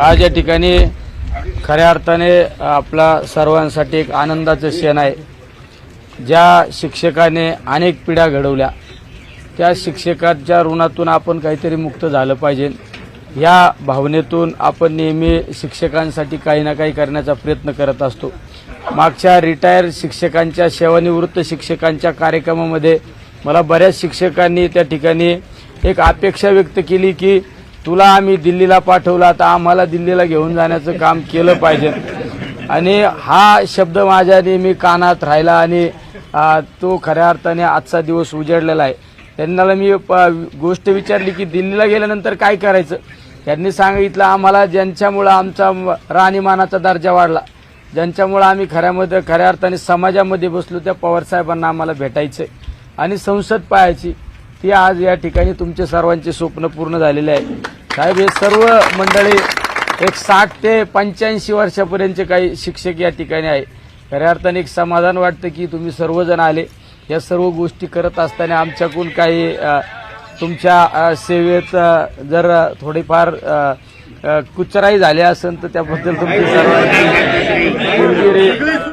आज या ठिकाणी खऱ्या अर्थाने आपला सर्वांसाठी एक आनंदाचं क्षण आहे. ज्या शिक्षकाने अनेक पिढ्या घडवल्या त्या शिक्षकांच्या ऋणातून आपण काहीतरी मुक्त झालं पाहिजे. या भावनेतून आपण नेहमी शिक्षकांसाठी काही ना काही करण्याचा प्रयत्न करत असतो. मागच्या रिटायर शिक्षकांच्या सेवानिवृत्त शिक्षकांच्या कार्यक्रमामध्ये मला बऱ्याच शिक्षकांनी त्या ठिकाणी एक अपेक्षा व्यक्त केली की तुला आम्ही दिल्लीला पाठवलं आता आम्हाला दिल्लीला घेऊन जाण्याचं काम केलं पाहिजे. आणि हा शब्द माझ्या नेहमी कानात राहिला आणि तो खऱ्या अर्थाने आजचा दिवस उजडलेला आहे. त्यांना मी प- गोष्ट विचारली की दिल्लीला गेल्यानंतर काय करायचं? त्यांनी सांगितलं आम्हाला ज्यांच्यामुळं आमचा राहणीमानाचा दर्जा वाढला ज्यांच्यामुळं आम्ही खऱ्यामध्ये खऱ्या अर्थाने समाजामध्ये बसलो त्या पवारसाहेबांना आम्हाला भेटायचं आणि संसद पाहायची ती आज या ठिकाणी तुमचे सर्वांचे स्वप्न पूर्ण झालेले आहे. साहेब हे सर्व मंडळी एक साठ ते पंच्याऐंशी वर्षापर्यंतचे काही शिक्षक या ठिकाणी आहे. खऱ्या अर्थाने एक समाधान वाटतं की तुम्ही सर्वजण आले. या सर्व गोष्टी करत असताना आमच्याकडून काही तुमच्या सेवेत जर थोडीफार कुचराई झाली असेल तर त्याबद्दल तुमची सर्वांची